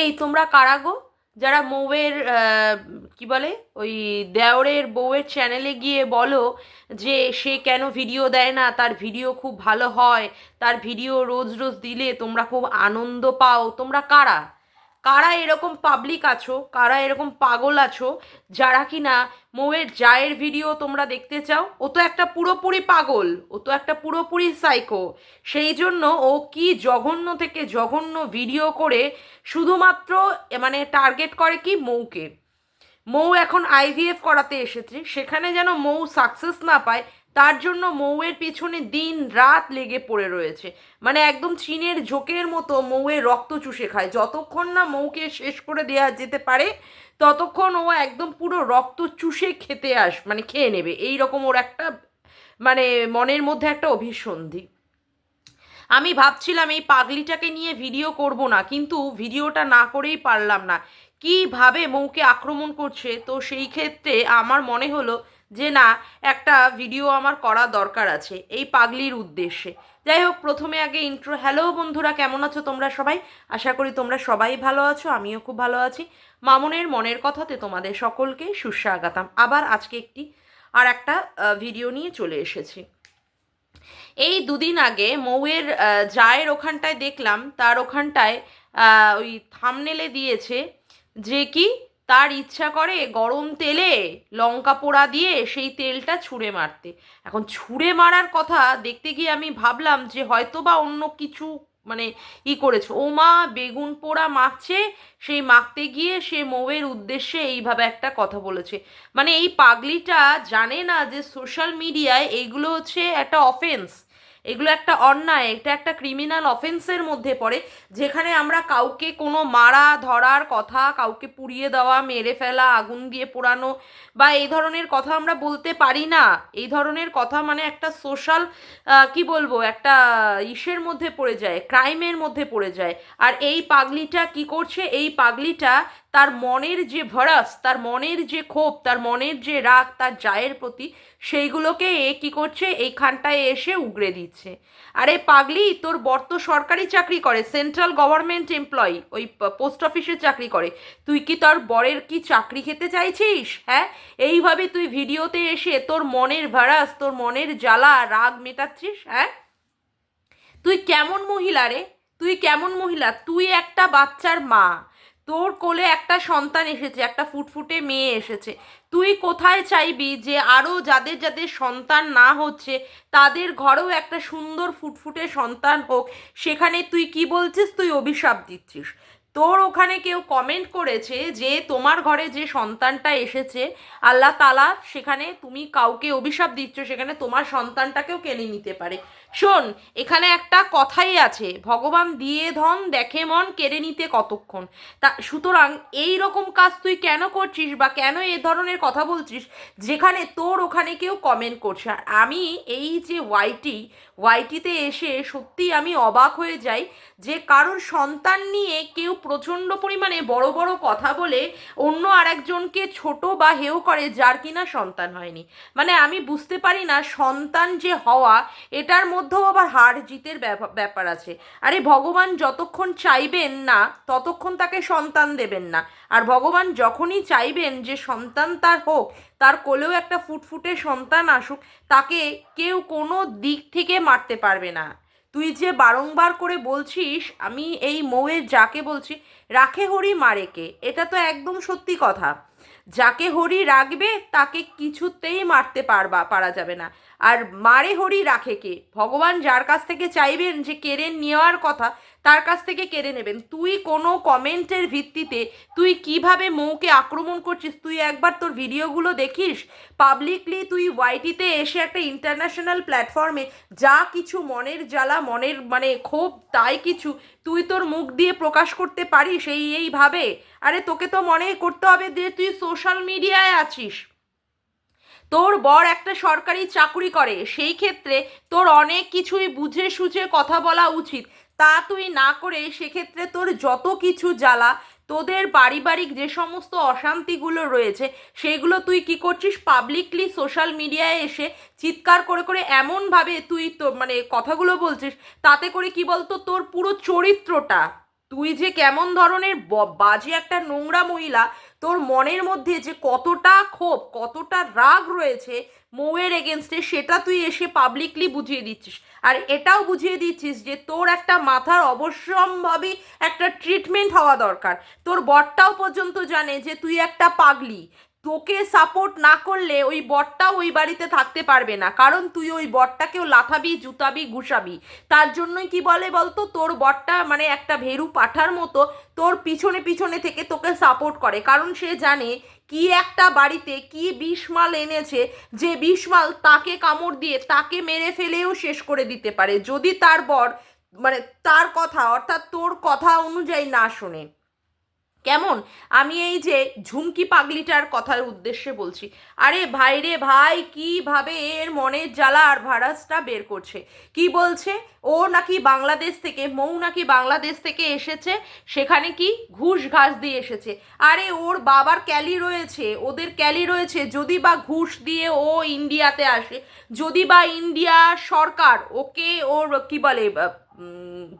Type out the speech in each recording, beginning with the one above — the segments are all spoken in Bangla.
এই তোমরা কারাগো যারা মৌয়ের কি বলে, ওই দেওরের বউয়ের চ্যানেলে গিয়ে বলো যে সে কেন ভিডিও দেয় না, তার ভিডিও খুব ভালো হয়, তার ভিডিও রোজ রোজ দিলে তোমরা খুব আনন্দ পাও, তোমরা কারা? কারা এরকম পাবলিক আছো, কারা এরকম পাগল আছো, যারা কি না মৌয়ের জায়ের ভিডিও তোমরা দেখতে চাও, ও তো একটা পুরোপুরি পাগল, ও তো একটা পুরোপুরি সাইকো সেই জন্য ও কি জঘন্য থেকে জঘন্য ভিডিও করে শুধুমাত্র মানে টার্গেট করে কি মৌকে? মৌ এখন আইভিএফ করাতে এসেছে, সেখানে যেন মৌ সাকসেস না পায় তার জন্য মৌয়ের পিছনে দিন রাত লেগে পড়ে রয়েছে। মানে একদম চীনের ঝোঁকের মতো মৌয়ের রক্ত চুষে খায়। যতক্ষণ না মৌকে শেষ করে দেওয়া যেতে পারে, ততক্ষণ ও একদম পুরো রক্ত চুষে খেতে আস মানে খেয়ে নেবে। এই রকম ওর একটা মানে মনের মধ্যে একটা অভিসন্ধি। আমি ভাবছিলাম এই পাগলিটাকে নিয়ে ভিডিও করব না, কিন্তু ভিডিওটা না করেই পারলাম না। কীভাবে মৌকে আক্রমণ করছে? তো সেই ক্ষেত্রে আমার মনে হলো যে না, একটা ভিডিও আমার করা দরকার আছে, এই পাগলির উদ্দেশ্যে। যাই হোক, প্রথমে আগে ইন্ট্রো হ্যালো বন্ধুরা, কেমন আছো তোমরা সবাই? আশা করি তোমরা সবাই ভালো আছো, আমিও খুব ভালো আছি। মামনের মনের কথাতে তোমাদের সকলকে সুস্বাগতম। আবার আজকে একটি আর একটা ভিডিও নিয়ে চলে এসেছি। এই দুদিন আগে মৌয়ের জায়ের ওখানটায় দেখলাম, তার ওখানটায় ওই থামনেলে দিয়েছে যে কি তার ইচ্ছা করে গরম তেলে লঙ্কা পোড়া দিয়ে সেই তেলটা ছুঁড়ে মারতে। এখন ছুঁড়ে মারার কথা দেখতে গিয়ে আমি ভাবলাম যে হয়তো বা অন্য কিছু মানে ই করেছে। ও মা বেগুন পোড়া মাখছে, সেই মাখতে গিয়ে সে মৌয়ের উদ্দেশ্যে এইভাবে একটা কথা বলেছে। মানে এই পাগলিটা জানে না যে সোশ্যাল মিডিয়ায় এইগুলো হচ্ছে একটা অফেন্স এগুলো একটা অন্যায়, এটা একটা ক্রিমিনাল অফেন্সের মধ্যে পড়ে, যেখানে আমরা কাউকে কোনো মারা ধরার কথা, কাউকে পুড়িয়ে দেওয়া, মেরে ফেলা, আগুন দিয়ে পোড়ানো বা এই ধরনের কথা আমরা বলতে পারি না। এই ধরনের কথা মানে একটা সোশ্যাল কি বলব, একটা ইসের মধ্যে পড়ে যায় ক্রাইমের মধ্যে পড়ে যায়। আর এই পাগলিটা কি করছে? এই পাগলিটা তার মনের যে ভরাস, তার মনের যে ক্ষোভ, তার মনের যে রাগ, তার জায়ের প্রতি সেইগুলোকে এ কী করছে? এইখানটায় এসে উগড়ে দিচ্ছে। আরে পাগলি, তোর বর তো সরকারি চাকরি করে সেন্ট্রাল গভর্নমেন্ট এমপ্লয়ি ওই পোস্ট অফিসে চাকরি করে। তুই কি তোর বরের কি চাকরি খেতে চাইছিস হ্যাঁ? এইভাবে তুই ভিডিওতে এসে তোর মনের ভারাস, তোর মনের জ্বালা, রাগ মেটাচ্ছিস হ্যাঁ? তুই কেমন মহিলা রে? তুই কেমন মহিলা? তুই একটা বাচ্চার মা। তোর কোলে একটা সন্তান এসেছে, একটা ফুটফুটে মেয়ে এসেছে। তুই কোথায় চাইবি যে আরও যাদের যাদের সন্তান না হচ্ছে, তাদের ঘরেও একটা সুন্দর ফুটফুটে সন্তান হোক, সেখানে তুই কি বলছিস? তুই অভিশাপ দিচ্ছিস। তোর ওখানে কেউ কমেন্ট করেছে যে তোমার ঘরে যে সন্তানটা এসেছে, আল্লাহ তালা সেখানে তুমি কাউকে অভিশাপ দিচ্ছ, সেখানে তোমার সন্তানটাকেও কেনে নিতে পারে। শোন, এখানে একটা কথাই আছে, ভগবান দিয়ে ধন, দেখে মন, কেড়ে নিতে কতক্ষণ? তা সুতরাং এই রকম কাজ তুই কেন করছিস বা কেন এ ধরনের কথা বলছিস, যেখানে তোর ওখানে কেউ কমেন্ট করছে আর আমি এই যে ওয়াইটি ওয়াইটিতে এসে সত্যি আমি অবাক হয়ে যাই যে কারোর সন্তান নিয়ে কেউ প্রচণ্ড পরিমাণে বড় বড় কথা বলে অন্য আরেকজনকে ছোট বা হেও করে যার কিনা সন্তান হয়নি। মানে আমি বুঝতে পারি না সন্তান যে হওয়া, এটার মধ্যেও আবার হার জিতের ব্যাপা- ব্যাপার আছে। আরে ভগবান যতক্ষণ চাইবেন না, ততক্ষণ তাকে সন্তান দেবেন না। আর ভগবান যখনই চাইবেন যে সন্তান তার হোক, তার কোলেও একটা ফুটফুটে সন্তান আসুক, তাকে কেউ কোনো দিক থেকে মারতে পারবে না। তুই যে বারংবার করে বলছিস, আমি এই মৌয়ের যাকে বলছি, রাখে হরি মারেকে এটা তো একদম সত্যি কথা। যাকে হরি রাখবে, তাকে কিছুতেই মারতে পারবা, পারা যাবে না। আর মারে হরি রাখে কে? ভগবান যার কাছ থেকে চাইবেন যে কেড়ে নেওয়ার কথা, তার কাছ থেকে কেড়ে নেবেন। তুই কোনো কমেন্টের ভিত্তিতে তুই কীভাবে মৌকে আক্রমণ করছিস? তুই একবার তোর ভিডিওগুলো দেখিস? পাবলিকলি তুই ওয়াইটিতে এসে একটা ইন্টারন্যাশনাল প্ল্যাটফর্মে যা কিছু মনের জ্বালা, মনের মানে ক্ষোভ, তাই কিছু তুই তোর মুখ দিয়ে প্রকাশ করতে পারিস এই, এইভাবে? আরে তোকে তো মনে করতে হবে যে তুই সোশ্যাল মিডিয়ায় আছিস। তোর বর একটা সরকারি চাকরি করে, সেই ক্ষেত্রে তোর অনেক কিছুই বুঝে সুঝে কথা বলা উচিত। তা তুই না করে সেক্ষেত্রে তোর যত কিছু জ্বালা, তোদের পারিবারিক যে সমস্ত অশান্তিগুলো রয়েছে, সেগুলো তুই কি করছিস? পাবলিকলি সোশ্যাল মিডিয়ায় এসে চিৎকার করে করে এমনভাবে তুই তো মানে কথাগুলো বলছিস, তাতে করে কি বলতো? তোর পুরো চরিত্রটা, তুই যে কেমন ধরনের বাজে একটা নোংরা মহিলা তোর মনের মধ্যে যে কতটা ক্ষোভ, কতটা রাগ রয়েছে মৌয়ের এগেনস্টে সেটা তুই এসে পাবলিকলি বুঝিয়ে দিচ্ছিস। আর এটাও বুঝিয়ে দিচ্ছিস যে তোর একটা মাথার অবশ্যম্ভাবী একটা ট্রিটমেন্ট হওয়া দরকার। তোর বরটাও পর্যন্ত জানে যে তুই একটা পাগলি। তোকে সাপোর্ট না করলে ওই বরটাও ওই বাড়িতে থাকতে পারবে না। কারণ তুই ওই বরটাকেও লাথাবি, জুতাবি, ঘুষাবি। তার জন্যই কি বলে বলতো? তোর বরটা মানে একটা ভেরু পাঠার মতো তোর পিছনে পিছনে থেকে তোকে সাপোর্ট করে। কারণ সে জানে কি একটা বাড়িতে কি বিষমাল এনেছে, যে বিষমাল তাকে কামড় দিয়ে তাকে মেরে ফেলেও শেষ করে দিতে পারে। যদি তার বর মানে তার কথা অর্থাৎ তোর কথা অনুযায়ী না শোনে। কেমন? আমি এই যে ঝুমকি পাগলিটার কথার উদ্দেশ্যে বলছি। আরে ভাই রে ভাই, কীভাবে এর মনের জ্বালা আর ভাড়াসটা বের করছে? কি বলছে? ও নাকি বাংলাদেশ থেকে, মৌ নাকি বাংলাদেশ থেকে এসেছে? সেখানে কি ঘুষ ঘাস দিয়ে এসেছে? আরে ওর বাবার ক্যালি রয়েছে, ওদের ক্যালি রয়েছে, যদি বা ঘুষ দিয়ে ও ইন্ডিয়াতে আসে, যদি বা ইন্ডিয়া সরকার ওকে ওর কি বলে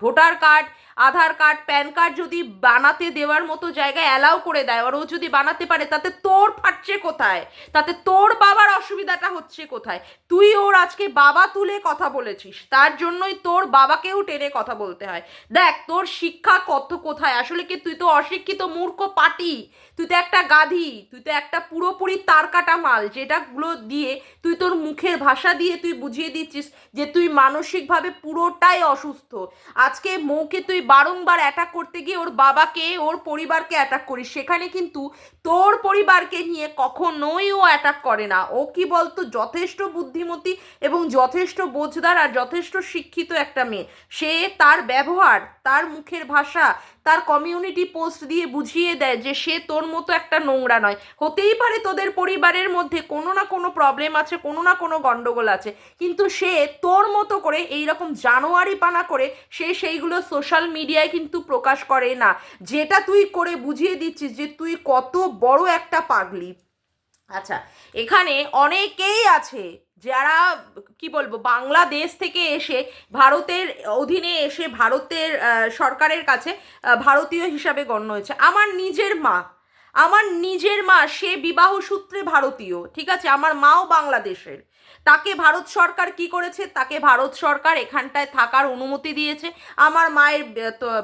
voter card Aadhaar card, PAN card যদি বানাতে দেওয়ার মতো জায়গায় অ্যালাউ করে দেয়, আর ও যদি বানাতে পারে, তাতে তোর ফাটছে কোথায়? তাতে তোর বাবার অসুবিধাটা হচ্ছে কোথায়? তুই ওর আজকে বাবা তুলে কথা বলেছিস, তার জন্যই তোর বাবাকেও টেনে কথা বলতে হয়। দেখ, তোর শিক্ষা কত কোথায়? আসলে কি তুই তো অশিক্ষিত মূর্খ পাটি? তুই তো একটা গাধি, তুই তো একটা পুরোপুরি তার কাটা মাল, যেটাগুলো দিয়ে তুই তোর মুখের ভাষা দিয়ে তুই বুঝিয়ে দিচ্ছিস যে তুই মানসিকভাবে পুরোটাই অসুস্থ। আজকে মৌকে তুই বারংবার অ্যাটাক করতে গিয়ে ওর বাবাকে, ওর পরিবারকে অ্যাটাক করিস। সেখানে কিন্তু তোর পরিবারকে নিয়ে কখনোই ও অ্যাটাক করে না। ও কি বলতো? যথেষ্ট বুদ্ধিমতী এবং যথেষ্ট বোঝদার আর যথেষ্ট শিক্ষিত একটা মেয়ে। সে তার ব্যবহার, তার মুখের ভাষা তার কমিউনিটি পোস্ট দিয়ে বুঝিয়ে দেয় যে সে তোর মতো একটা নোংরা নয়। হতেই পারে তোদের পরিবারের মধ্যে কোনো না কোনো প্রবলেম আছে, কোনো না কোনো গণ্ডগোল আছে, কিন্তু সে তোর মতো করে এই রকম জানোয়ারি পানা করে সে সেইগুলো সোশ্যাল মিডিয়ায় কিন্তু প্রকাশ করে না। যেটা তুই করে বুঝিয়ে দিচ্ছিস যে তুই কত বড় একটা পাগলি। আচ্ছা এখানে অনেকেই আছে যারা, কি বলব, বাংলাদেশ থেকে এসে ভারতের অধীনে এসে ভারতের সরকারের কাছে ভারতীয় হিসাবে গণ্য হয়েছে। আমার নিজের মা, আমার নিজের মা, সে বিবাহ সূত্রে ভারতীয়, ঠিক আছে? আমার মাও বাংলাদেশের। তাকে ভারত সরকার কি করেছে? তাকে ভারত সরকার এখানটায় থাকার অনুমতি দিয়েছে। আমার মায়ের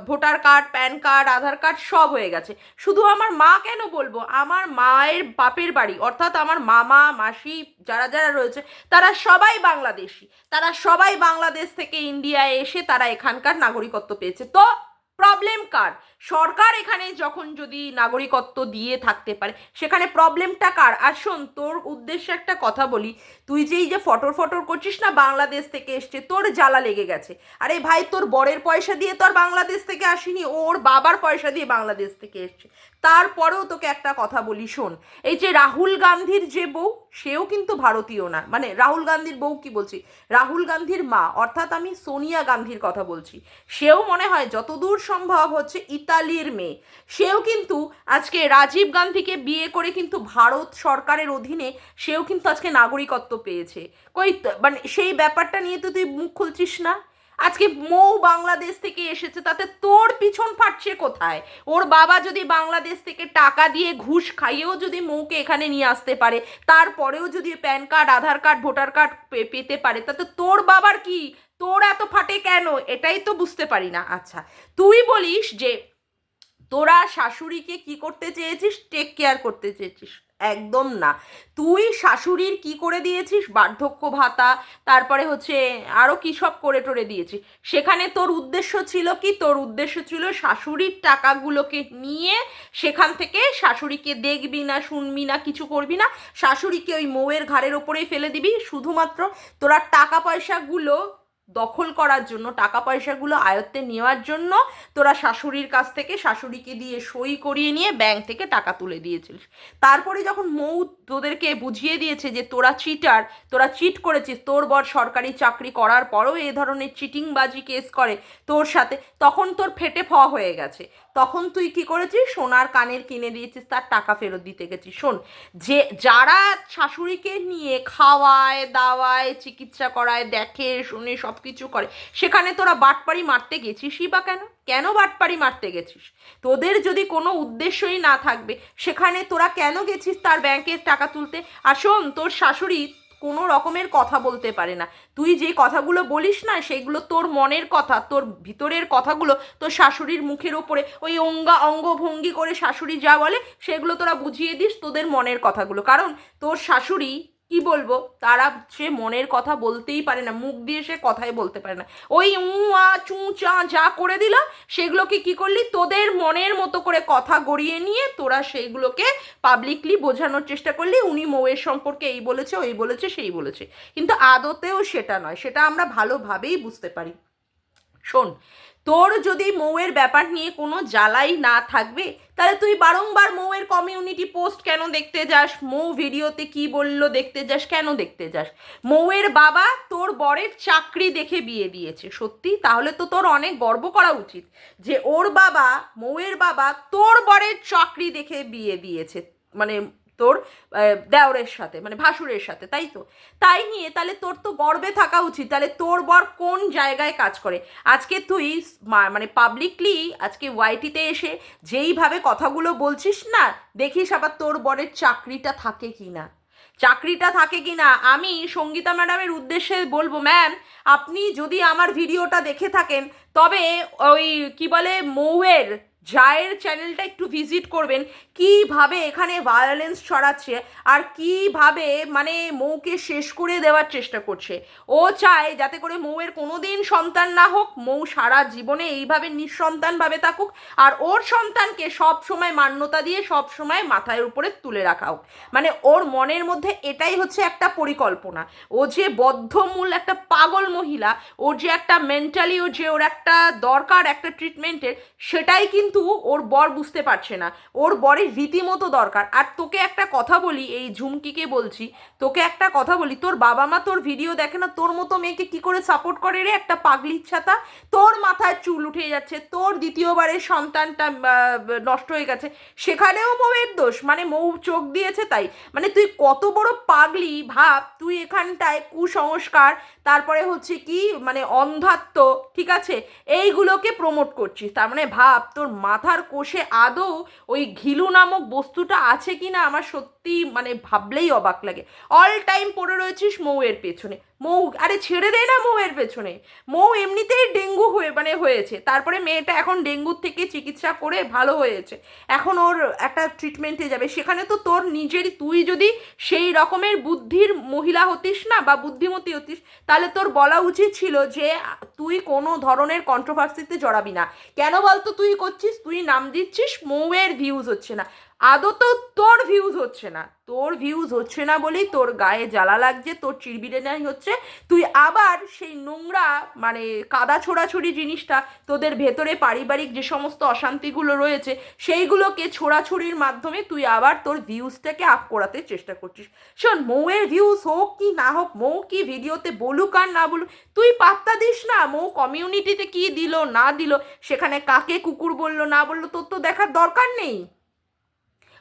voter card, PAN card, Aadhaar card সব হয়ে গেছে। শুধু আমার মা কেন বলব? আমার মায়ের বাপের বাড়ি, অর্থাৎ আমার মামা, মাসি, যারা যারা রয়েছে, তারা সবাই বাংলাদেশি। তারা সবাই বাংলাদেশ থেকে ইন্ডিয়ায় এসে তারা এখানকার নাগরিকত্ব পেয়েছে। তো প্রবলেম কার? সরকার এখানে যখন যদি নাগরিকত্ব দিয়ে থাকতে পারে, সেখানে প্রবলেমটা কার? আর শোন, তোর উদ্দেশ্যে একটা কথা বলি। তুই যেই যে ফটোর ফটোর করছিস না, বাংলাদেশ থেকে এসছে, তোর জ্বালা লেগে গেছে। আরে ভাই, তোর বরের পয়সা দিয়ে তোর বাংলাদেশ থেকে আসিনি, ওর বাবার পয়সা দিয়ে বাংলাদেশ থেকে এসছে। তারপরেও তোকে একটা কথা বলি, শোন। এই যে রাহুল গান্ধীর যে বউ সেও কিন্তু ভারতীয় না। মানে রাহুল গান্ধীর বউ কি বলছি? রাহুল গান্ধীর মা, অর্থাৎ আমি সোনিয়া গান্ধীর কথা বলছি। সেও মনে হয় যতদূর সম্ভব হচ্ছে ইতালির মেয়ে। সেও কিন্তু আজকে রাজীব গান্ধীকে বিয়ে করে কিন্তু ভারত সরকারের অধীনে সেও কিন্তু আজকে নাগরিকত্ব পেয়েছে। কই মানে সেই ব্যাপারটা নিয়ে তো তুই মুখ খুলছিস না? আজকে মৌ বাংলাদেশ থেকে এসেছে, তাতে তোর পিছন ফাটছে কোথায়? ওর বাবা যদি বাংলাদেশ থেকে টাকা দিয়ে ঘুষ খাইয়েও যদি মৌকে এখানে নিয়ে আসতে পারে, তারপরেও যদি PAN card, Aadhaar card, voter card পেতে পারে, তাতে তোর বাবার কি? তোর এত ফাটে কেন? এটাই তো বুঝতে পারি না। আচ্ছা তুই বলিস যে তোরা শাশুড়িকে কি করতে চেয়েছিস? টেক কেয়ার করতে চেয়েছিস। একদম না। তুই শাশুড়ির কি করে দিয়েছিস? বার্ধক্য ভাতা, তারপরে হচ্ছে আরও কী সব করে টরে দিয়েছিস? সেখানে তোর উদ্দেশ্য ছিল কি? তোর উদ্দেশ্য ছিল শাশুড়ির টাকাগুলোকে নিয়ে সেখান থেকে শাশুড়িকে দেখবি না, শুনবি না, কিছু করবি না। শাশুড়িকে ওই মৌয়ের ঘাড়ের ওপরেই ফেলে দিবি। শুধুমাত্র তোরা টাকা পয়সাগুলো দখল করার জন্য, টাকা পয়সাগুলো আয়ত্তে নেওয়ার জন্য তোরা শাশুড়ির কাছ থেকে শাশুড়িকে দিয়ে সই করিয়ে নিয়ে ব্যাংক থেকে টাকা তুলে দিয়েছিলিস। তারপরে যখন মৌ তোদেরকে বুঝিয়ে দিয়েছে যে তোরা চিটার তোরা চিট করেছিস, তোর বর সরকারি চাকরি করার পরও এ ধরনের চিটিংবাজি কেস করে তোর সাথে, তখন তোর ফেটে ফ হয়ে গেছে। তখন তুই কি করেছিস? সোনার কানের কিনে দিয়েছিস, তার টাকা ফেরত দিতে গেছিস। শোন, যে, যারা শাশুড়িকে নিয়ে খাওয়ায়, দাওয়ায়, চিকিৎসা করায়, দেখে, শুনে সব কিছু করে। সেখানে তোরা বাটপাড়ি মারতে গেছিসই বা কেন? কেন বাটপাড়ি মারতে গেছিস? তোদের যদি কোনো উদ্দেশ্যই না থাকবে, সেখানে তোরা কেন গেছিস তার ব্যাংকের টাকা তুলতে? আর শোন, তোর শাশুড়ি কোনো রকমের কথা বলতে পারে না। তুই যে কথাগুলো বলিস না, সেগুলো তোর মনের কথা, তোর ভিতরের কথাগুলো তোর শাশুড়ির মুখের ওপরে, ওই অঙ্গা অঙ্গভঙ্গি করে শাশুড়ি যা বলে, সেগুলো তোরা বুঝিয়ে দিস তোদের মনের কথাগুলো। কারণ তোর শাশুড়ি কি বলব? তারা সে মনের কথা বলতেই পারে না, মুখ দিয়ে সে কথাই বলতে পারে না। ওই উ, আ, চু, চা, যা করে দিল, সেগুলোকে কি করলি? তোদের মনের মতো করে কথা গড়িয়ে নিয়ে তোরা সেইগুলোকে পাবলিকলি বোঝানোর চেষ্টা করলি, উনি মৌয়ের সম্পর্কে এই বলেছে, ওই বলেছে, সেই বলেছে। কিন্তু আদতেও সেটা নয়, সেটা আমরা ভালোভাবেই বুঝতে পারি। শোন, তোর যদি মৌয়ের ব্যাপার নিয়ে কোনো জ্বালাই না থাকবে, তাহলে তুই বারংবার মৌয়ের কমিউনিটি পোস্ট কেন দেখতে যাস? মৌ ভিডিওতে কি বলল দেখতে যাস? কেন দেখতে যাস? মৌয়ের বাবা তোর বরের চাকরি দেখে বিয়ে দিয়েছে, সত্যি? তাহলে তো তোর অনেক গর্ব করা উচিত যে ওর বাবা, মৌয়ের বাবা তোর বরের চাকরি দেখে বিয়ে দিয়েছে মানে তোর দেওরের সাথে মানে ভাসুরের সাথে, তাই তো? তাই নিয়ে তাহলে তোর তো গর্বে থাকা উচিত, তাহলে তোর বর কোন জায়গায় কাজ করে? আজকে তুই মানে পাবলিকলি আজকে ওয়াইটিতে এসে যেইভাবে কথাগুলো বলছিস না, দেখিস আবার তোর বরের চাকরিটা থাকে কি না চাকরিটা থাকে কি না আমি সঙ্গীতা ম্যাডামের উদ্দেশ্যে বলব ম্যাম আপনি যদি আমার ভিডিওটা দেখে থাকেন, তবে ওই কি বলে, মৌয়ের জায়ের চ্যানেলটা একটু ভিজিট করবেন, কীভাবে এখানে ভায়োলেন্স ছড়াচ্ছে আর কীভাবে মানে মৌকে শেষ করে দেওয়ার চেষ্টা করছে। ও চায় যাতে করে মৌয়ের কোনো দিন সন্তান না হোক, মৌ সারা জীবনে এইভাবে নিঃসন্তানভাবে থাকুক আর ওর সন্তানকে সব সময় মান্যতা দিয়ে সব সময় মাথায় উপরে তুলে রাখা হোক। মানে ওর মনের মধ্যে এটাই হচ্ছে একটা পরিকল্পনা। ও যে বদ্ধমূল একটা পাগল মহিলা ওর যে একটা মেন্টালি ও যে ওর একটা দরকার একটা ট্রিটমেন্টের সেটাই কিন্তু ওর বর বুঝতে পারছে না। ওর বরের রীতিমতো দরকার। আর তোকে একটা কথা বলি, এই ঝুমকিকে বলছি, তোকে একটা কথা বলি, তোর বাবা মা তোর ভিডিও দেখে না, তোর মতো মেয়েকে কি করে সাপোর্ট করে রে একটা পাগলির ছাতা? তোর মাথায় চুল উঠে যাচ্ছে, তোর দ্বিতীয়বারের সন্তানটা নষ্ট হয়ে গেছে। সেখানেও মৌয়ের দোষ মানে মৌ চোখ দিয়েছে তাই। মানে তুই কত বড় পাগলি, ভাব, তুই এখানটায় কুসংস্কার, তারপরে হচ্ছে কি মানে অন্ধাত্ম ঠিক আছে? এইগুলোকে প্রমোট করছিস। তার মানে ভাব, তোর মাথার কোষে আদৌ ওই ঘিলু নামক বস্তুটা আছে কি না আমার সত্যি মানে ভাবলেই অবাক লাগে। অল টাইম পড়ে রয়েছিস মৌয়ের পেছনে। মৌ, আরে ছেড়ে দে না মৌয়ের পেছনে। মৌ এমনিতেই ডেঙ্গু হয়ে মানে হয়েছে। তারপরে মেয়েটা এখন ডেঙ্গুর থেকে চিকিৎসা করে ভালো হয়েছে। এখন ওর একটা ট্রিটমেন্টে যাবে। সেখানে তো তোর নিজেরই, তুই যদি সেই রকমের বুদ্ধির মহিলা হতিস না বা বুদ্ধিমতী হতিস, তাহলে তোর বলা উচিত ছিল যে তুই কোনো ধরনের কন্ট্রোভার্সিতে জড়াবি না। কেন বলতো, তুই করছিস, তুই নাম দিচ্ছিস, মৌয়ের ভিউজ হচ্ছে না। আদত তোর ভিউজ হচ্ছে না। তোর ভিউজ হচ্ছে না বলেই তোর গায়ে জ্বালা লাগছে, তোর চিরবিরেনাই হচ্ছে। তুই আবার সেই নোংরা মানে কাদা ছোড়াছড়ি জিনিসটা তোদের ভেতরে পারিবারিক যে সমস্ত অশান্তিগুলো রয়েছে, সেইগুলোকে ছোড়াছড়ির মাধ্যমে তুই আবার তোর ভিউজটাকে আপ করাতে চেষ্টা করছিস। শোন, মৌয়ের ভিউজ হোক কি না হোক, মৌ কি ভিডিওতে বলুক আর না বলুক, তুই পাত্তা দিস না। মৌ কমিউনিটিতে কি দিল, না দিল, সেখানে কাকে কুকুর বলল, না বলল, তোর তো দেখার দরকার নেই।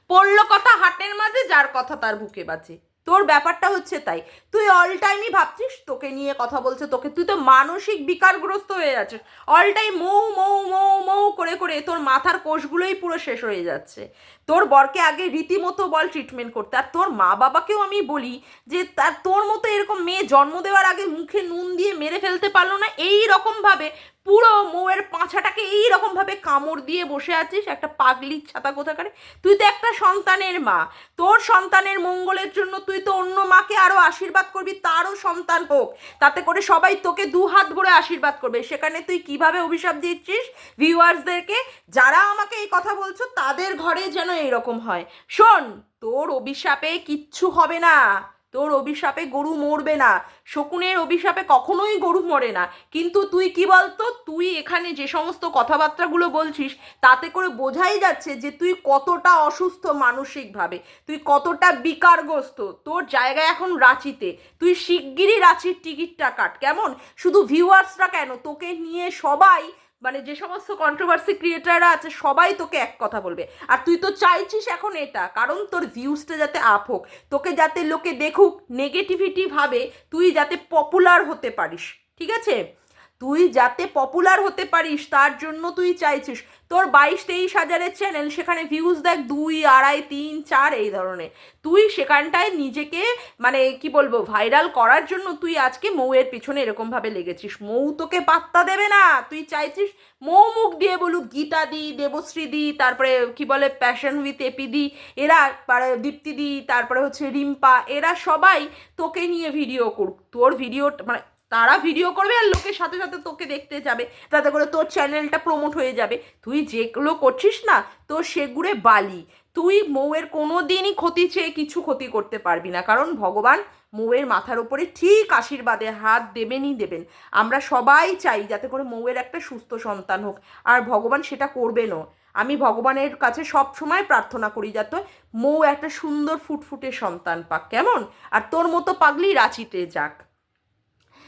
পড়ল কথা হাটের মাঝে, যার কথা তার বুকে বাজে তোর ব্যাপারটা হচ্ছে তাই। তুই অল টাইমই ভাবছিস, তোকে নিয়ে কথা বলছে তোকে। তুই তো মানসিক বিকারগ্রস্ত হয়ে যাচ্ছিস। অল টাইম মৌ মৌ মৌ মৌ করে করে তোর মাথার কোষগুলোই পুরো শেষ হয়ে যাচ্ছে। তোর বরকে আগে রীতিমতো বল ট্রিটমেন্ট করতে। আর তোর মা বাবাকেও আমি বলি যে, তার তোর মতো এরকম মেয়ে জন্ম দেওয়ার আগে মুখে নুন দিয়ে মেরে ফেলতে পারল না। এই রকমভাবে পুরো মৌয়ের পাছাটাকে এই রকমভাবে কামড় দিয়ে বসে আছিস, একটা পাগলির ছাতা কোথাকারে? তুই তো একটা সন্তানের মা। তোর সন্তানের মঙ্গলের জন্য তুই তো অন্য মাকে আরও আশীর্বাদ করবি, তারও সন্তান হোক। তাতে করে সবাই তোকে দু হাত ভরে আশীর্বাদ করবে। সেখানে তুই কীভাবে অভিশাপ দিচ্ছিস ভিউয়ার্সদেরকে? যারা আমাকে এই কথা বলছো, তাদের ঘরে যেন এইরকম হয়। শোন, তোর অভিশাপে কিচ্ছু হবে না। তোর অভিশাপে গরু মরবে না। শকুনের অভিশাপে কখনোই গরু মরে না। কিন্তু তুই কি বলতো? তুই এখানে যে সমস্ত কথাবার্তাগুলো বলছিস, তাতে করে বোঝাই যাচ্ছে যে তুই কতটা অসুস্থ মানসিকভাবে। তুই কতটা বিকারগ্রস্ত। তোর জায়গা এখন রাঁচিতে। তুই শিগগিরই রাঁচির টিকিটটা কাট। কেমন? শুধু ভিউয়ার্সরা কেন? তোকে নিয়ে সবাই মানে যে সমস্ত কন্ট্রোভার্সি ক্রিয়েটাররা আছে, সবাই তোকে এক কথা বলবে। আর তুই তো চাইছিস এখন এটা, কারণ তোর ভিউজটা যাতে আপ হোক। তোকে যাতে লোকে দেখুক নেগেটিভিটি ভাবে তুই যাতে পপুলার হতে পারিস, ঠিক আছে? তুই যাতে পপুলার হতে পারিস, তার জন্য তুই চাইছিস। তোর বাইশ তেইশ হাজারের চ্যানেল সেখানে ভিউজ দেখ দুই, আড়াই, তিন, চার, এই ধরনের। তুই সেখানটায় নিজেকে মানে কি বলব ভাইরাল করার জন্য তুই আজকে মৌয়ের পিছনে এরকমভাবে লেগেছিস। মৌ তোকে পাত্তা দেবে না। তুই চাইছিস মৌ মুখ দিয়ে বলুক, গীতা দি, দেবশ্রী দি, তারপরে কি বলে প্যাশন উইথ এপি দি, এরা দীপ্তি দি, তারপরে হচ্ছে রিম্পা, এরা সবাই তোকে নিয়ে ভিডিও করুক। তোর ভিডিও মানে তারা ভিডিও করবে আর লোকের সাথে সাথে তোকে দেখতে যাবে। তাতে করে তোর চ্যানেলটা প্রমোট হয়ে যাবে। তুই যেগুলো করছিস না, তোর সেগুড়ে বালি। তুই মৌয়ের কোনো দিনই ক্ষতি চেয়ে কিছু ক্ষতি করতে পারবি না। কারণ ভগবান মৌয়ের মাথার উপরে ঠিক আশীর্বাদে হাত দেবেনই দেবেন। আমরা সবাই চাই যাতে করে মৌয়ের একটা সুস্থ সন্তান হোক। আর ভগবান সেটা করবেনও। আমি ভগবানের কাছে সব সময় প্রার্থনা করি যাতে মৌ একটা সুন্দর ফুটফুটে সন্তান পাক। কেমন? আর তোর মতো পাগলি রাঁচিতে যাক।